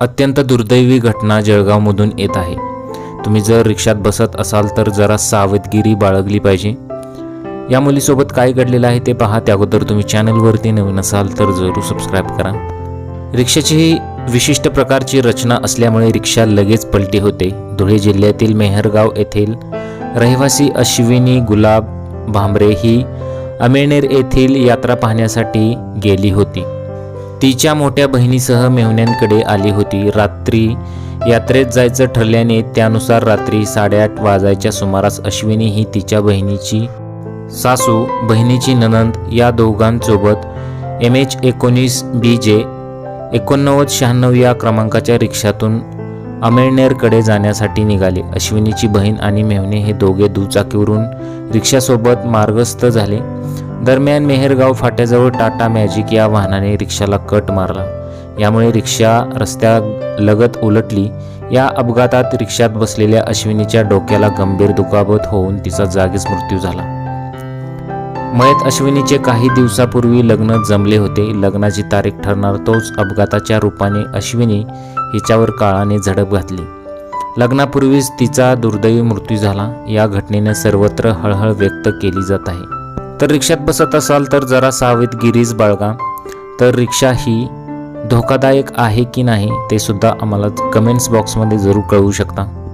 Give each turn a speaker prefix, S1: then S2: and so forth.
S1: अत्यंत दुर्दैवी घटना जळगावमधून येत आहे. तुम्ही जर रिक्षात बसत असाल तर जरा सावधगिरी बाळगली पाहिजे. या मुलीसोबत काय घडलेलं आहे ते पहा. त्याअगोदर तुम्ही चॅनलवरती नवीन असाल तर जरूर सबस्क्राईब करा. रिक्षाची ही विशिष्ट प्रकारची रचना असल्यामुळे रिक्षा लगेच पलटी होते. धुळे जिल्ह्यातील मेहरगाव येथील रहिवासी अश्विनी गुलाब भांबरे ही अमेनेर येथील यात्रा पाहण्यासाठी गेली होती. तिच्या मोठ्या बहिणीसह मेहुण्यांकडे आली होती. रात्री यात्रेत जायचं ठरल्याने त्यानुसार रात्री साडेआठ वाजायच्या सुमारास अश्विनी ही तिच्या बहिणीची सासू बहिणीची ननंद या दोघांसोबत एम एच एकोणीस बी जे एकोणनव्वद शहाण्णव या क्रमांकाच्या रिक्षातून अमेळनेरकडे जाण्यासाठी निघाले. अश्विनीची बहीण आणि मेहणे हे दोघे दुचाकीवरून रिक्षासोबत मार्गस्थ झाले. दरम्यान मेहरगाव फाट्याजवळ टाटा मॅजिक या वाहनाने रिक्षाला कट मारला. यामुळे रिक्षा रस्त्यालगत उलटली. या अपघातात रिक्षात बसलेल्या अश्विनीच्या डोक्याला गंभीर दुखापत होऊन तिचा जागीच मृत्यू झाला. मयत अश्विनीचे काही दिवसापूर्वी लग्न जमले होते. लग्नाची तारीख ठरणार तोच अपघाताच्या रूपाने अश्विनी हिच्यावर काळाने झडप घातली. लग्नापूर्वीच तिचा दुर्दैवी मृत्यू झाला. या घटनेने सर्वत्र हळहळ व्यक्त केली जात आहे. तर रिक्षात बसत असाल तर जरा सावधगिरीच बाळगा. तर रिक्षा ही धोकादायक आहे की नाही ते सुद्धा आम्हाला कमेंट्स बॉक्समध्ये जरूर कळवू शकता.